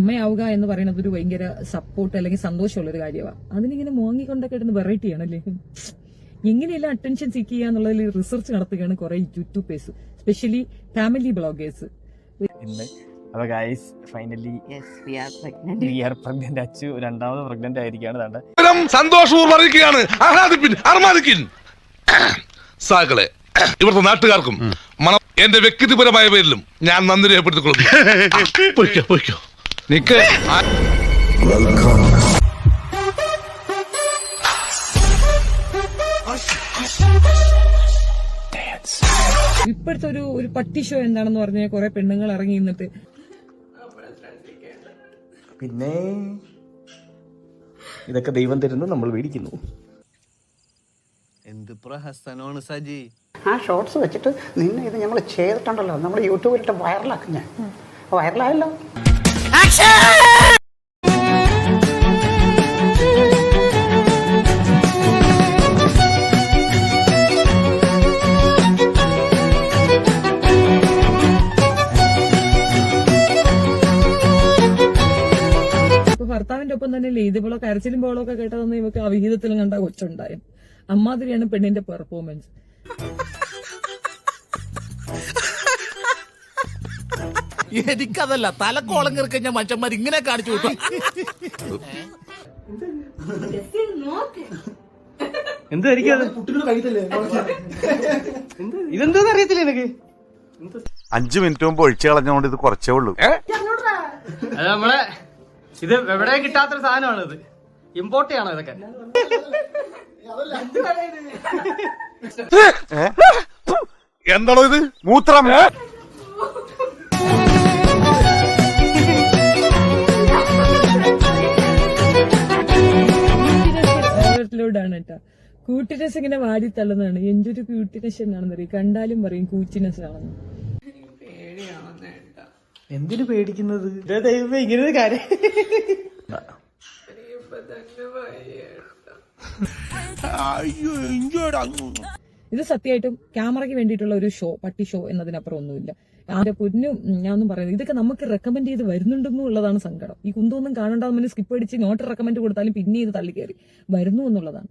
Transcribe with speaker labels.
Speaker 1: അമ്മയാവുക എന്ന് പറയുന്നത് ഒരു ഭയങ്കര സപ്പോർട്ട് അല്ലെങ്കിൽ സന്തോഷമുള്ള ഒരു കാര്യമാണ് അതിനിങ്ങനെ മോങ്ങിക്കൊണ്ടൊക്കെ ഇടുന്ന വെറൈറ്റി ആണല്ലേ? എങ്ങനെയെല്ലാം അറ്റൻഷൻ സീക്ക് ചെയ്യുക എന്നുള്ളതിൽ റിസർച്ച് നടത്തുകയാണ് കുറെ യൂട്യൂബേഴ്സ് സ്പെഷ്യലി ഫാമിലി ബ്ലോഗേഴ്സ്
Speaker 2: അപ്പൊ ഗൈസ് ഫൈനലി പ്രഗ്നന്റ് അച്ചു രണ്ടാമത് പ്രഗ്നന്റ് ആയിരിക്കുകയാണ്
Speaker 3: സന്തോഷപൂർവം അറിയിക്കുകയാണ്. ഇവിടുത്തെ നാട്ടുകാർക്കും മണം എന്റെ വ്യക്തിപരമായ പേരിലും ഞാൻ നന്ദി രേഖപ്പെടുത്തിക്കൊള്ളുന്നു. പൊയ്ക്കോ പൊയ്ക്കോ. നിക്ക്.
Speaker 1: ഇപ്പോഴത്തെ ഒരു ഒരു പട്ടി ഷോ എന്താണെന്ന് പറഞ്ഞാൽ കുറെ പെണ്ണുങ്ങൾ ഇറങ്ങി നിന്നിട്ട്.
Speaker 2: പിന്നെ ഇതൊക്കെ ദൈവം തരുന്നു നമ്മൾ മേടിക്കുന്നു.
Speaker 4: എന്ത് പ്രഹസനമാണ് സജി.
Speaker 5: ആ ഷോർട്സ് വെച്ചിട്ട് നിന്നെ ഇത് ഞങ്ങൾ ചെയ്തിട്ടുണ്ടല്ലോ. നമ്മൾ യൂട്യൂബിലിട്ട് വൈറലാക്കും ഞാൻ. വൈറലായല്ലോ
Speaker 1: ഭർത്താവിന്റെ ഒപ്പം തന്നെ ഇതുപോലെ കരച്ചിലും ബോളോ ഒക്കെ കേട്ടതെന്ന് ഇവക്ക് അവിഹിതത്തിലും കണ്ട കൊച്ചുണ്ടായും. അമ്മാതിരിയാണ് പെണ്ണിന്റെ പെർഫോമൻസ്
Speaker 4: എനിക്കതല്ല. തലക്കോളം കയറി കഴിഞ്ഞാൽ മനുഷ്യന്മാർ ഇങ്ങനെ കാണിച്ചു വിട്ടു
Speaker 2: എന്തായിരിക്കും അത്? ഇതെന്തോന്ന് അറിയത്തില്ല എനിക്ക്
Speaker 6: അഞ്ചു മിനിറ്റ് മുമ്പ് ഒഴിച്ചു കളഞ്ഞുകൊണ്ട് ഇത് കുറച്ചേ ഉള്ളൂ.
Speaker 2: അത് നമ്മളെ ഇത് എവിടെ കിട്ടാത്തൊരു സാധനമാണ് ഇത്. ഇമ്പോർട്ട് ചെയ്യണം ഇതൊക്കെ?
Speaker 3: എന്താണോ ഇത്?
Speaker 6: മൂത്രം?
Speaker 1: ഓവർലോഡാണ് കേട്ടോ ക്യൂട്ടിനെസ് ഇങ്ങനെ വാടി തള്ളുന്നതാണ്. എന്തൊരു ക്യൂട്ടിനെസ് എന്നാണെന്ന് അറിയാം കണ്ടാലും പറയും കൂച്ചിനെസ് ആണെന്ന്.
Speaker 2: എന്തിനു പേടിക്കുന്നത്? ദൈവമേ ഇങ്ങനെ ഒരു കാര്യം
Speaker 1: ഇത് സത്യമായിട്ടും ക്യാമറയ്ക്ക് വേണ്ടിയിട്ടുള്ള ഒരു ഷോ പട്ടി ഷോ എന്നതിനപ്പുറം ഒന്നുമില്ല. ആരുടെ പൊന്നും ഒന്നും പറയുന്നത് ഇതൊക്കെ നമുക്ക് റെക്കമെൻഡ് ചെയ്ത് വരുന്നുണ്ടെന്നുള്ളതാണ് സങ്കടം. ഈ കുന്തൊന്നും കാണണ്ടാന്ന് സ്കിപ്പ് അടിച്ച് നോട്ട് റെക്കമെൻഡ് കൊടുത്താലും പിന്നെ ഇത് തള്ളിക്കയറി വരുന്നു എന്നുള്ളതാണ്.